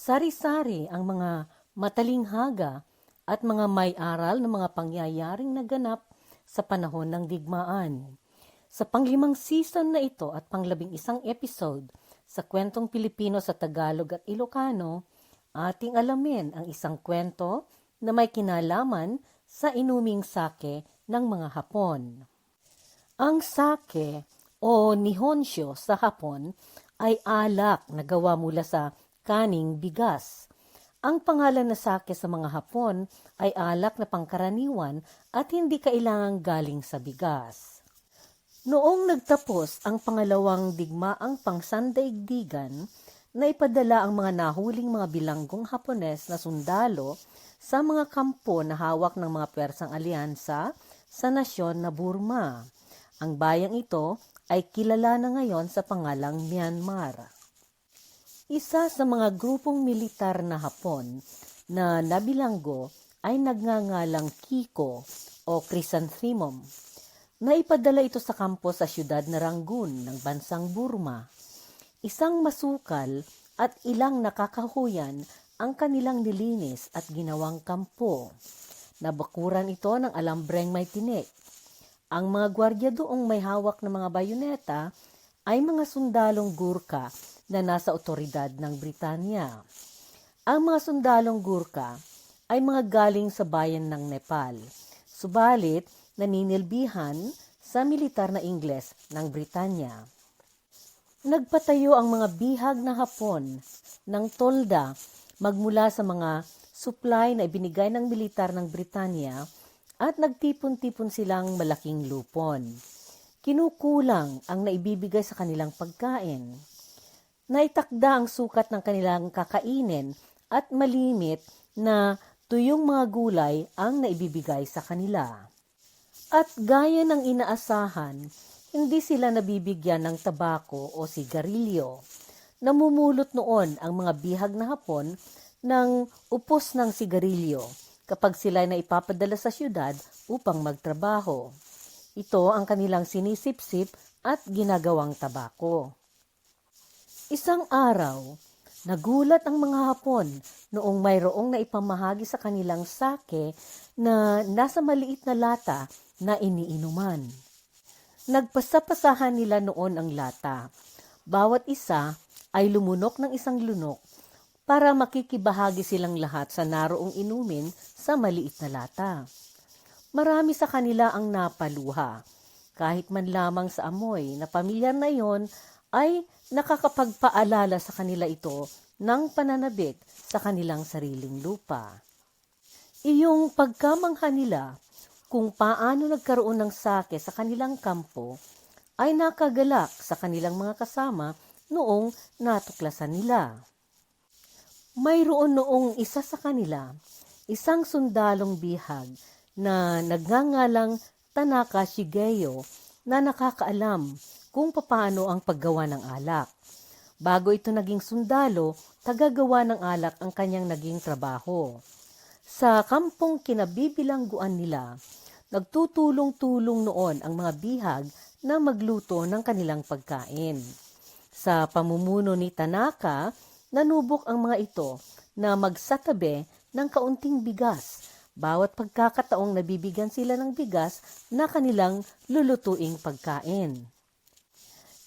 Sari-sari ang mga matalinghaga at mga may-aral ng mga pangyayaring naganap sa panahon ng digmaan. Sa panglimang season na ito at panglabing isang episode sa kwentong Pilipino sa Tagalog at Ilocano, ating alamin ang isang kwento na may kinalaman sa inuming sake ng mga Hapon. Ang sake o nihonsyo sa Hapon ay alak na gawa mula sa kaning bigas. Ang pangalan na sake sa mga Hapon ay alak na pangkaraniwan at hindi kailangang galing sa bigas. Noong nagtapos ang pangalawang digmaang pangsandaigdigan, naipadala ang mga nahuling mga bilanggong Hapones na sundalo sa mga kampo na hawak ng mga Persang alyansa sa nasyon na Burma. Ang bayang ito ay kilala na ngayon sa pangalang Myanmar. Isa sa mga grupong militar na Hapon na nabilanggo ay nagngangalang Kiko o Chrysanthemum. Naipadala ito sa kampo sa siyudad na Rangoon ng bansang Burma. Isang masukal at ilang nakakahuyan ang kanilang nilinis at ginawang kampo. Nabakuran ito ng alambreng may tinik. Ang mga gwardiya doong may hawak ng mga bayoneta ay mga sundalong Gurkha na nasa otoridad ng Britanya. Ang mga sundalong Gurkha ay mga galing sa bayan ng Nepal. Subalit, naninilbihan sa militar na Ingles ng Britanya. Nagpatayo ang mga bihag na Hapon ng tolda magmula sa mga supply na ibinigay ng militar ng Britanya at nagtipon-tipon silang malaking lupon. Kinukulang ang naibibigay sa kanilang pagkain. Naitakda ang sukat ng kanilang kakainin at malimit na tuyong mga gulay ang naibibigay sa kanila. At gaya ng inaasahan, hindi sila nabibigyan ng tabako o sigarilyo. Namumulot noon ang mga bihag na hapon ng upos ng sigarilyo kapag sila na ipapadala sa syudad upang magtrabaho. Ito ang kanilang sinisipsip at ginagawang tabako. Isang araw, nagulat ang mga Hapon noong mayroong naipamahagi sa kanilang sake na nasa maliit na lata na iniinuman. Nagpasapasahan nila noon ang lata. Bawat isa ay lumunok ng isang lunok para makikibahagi silang lahat sa naroong inumin sa maliit na lata. Marami sa kanila ang napaluha. Kahit man lamang sa amoy na pamilyar na yon ay nakakapagpaalala sa kanila ito ng pananabik sa kanilang sariling lupa. Iyong pagkamangha nila kung paano nagkaroon ng sake sa kanilang kampo ay nakagalak sa kanilang mga kasama noong natuklasan nila. Mayroon noong isa sa kanila, isang sundalong bihag na nagngangalang Tanaka Shigeyo na nakakaalam kung paano ang paggawa ng alak. Bago ito naging sundalo, tagagawa ng alak ang kanyang naging trabaho. Sa kampong kinabibilangguan nila, nagtutulong-tulong noon ang mga bihag na magluto ng kanilang pagkain. Sa pamumuno ni Tanaka, nanubok ang mga ito na magsatabi ng kaunting bigas bawat pagkakataong nabibigyan sila ng bigas na kanilang lulutuing pagkain.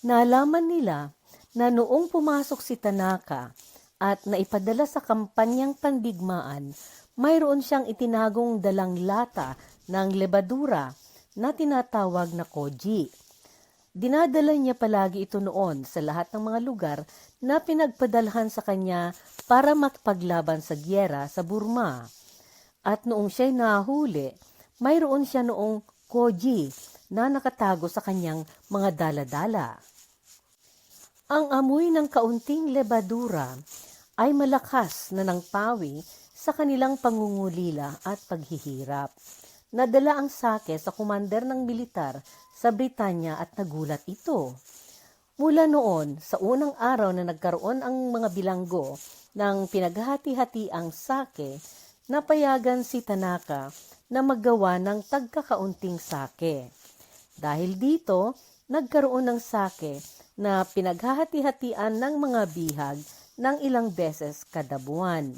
Nalaman nila na noong pumasok si Tanaka at naipadala sa kampanyang pandigmaan, mayroon siyang itinagong dalang lata ng lebadura na tinatawag na koji. Dinadala niya palagi ito noon sa lahat ng mga lugar na pinagpadalhan sa kanya para makpaglaban sa gyera sa Burma. At noong siya'y nahuli, mayroon siya noong koji na nakatago sa kanyang mga daladala. Ang amoy ng kaunting lebadura ay malakas na ng pawi sa kanilang pangungulila at paghihirap. Nadala ang sake sa kumander ng militar sa Britanya at nagulat ito. Mula noon, sa unang araw na nagkaroon ang mga bilanggo ng pinaghati-hati ang sake, napayagan si Tanaka na maggawa ng tagkakaunting sake. Dahil dito, nagkaroon ng sake na pinaghahati-hatian ng mga bihag ng ilang beses kada buwan.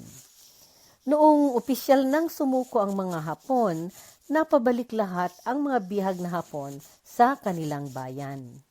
Noong opisyal nang sumuko ang mga Hapon, napabalik lahat ang mga bihag na Hapon sa kanilang bayan.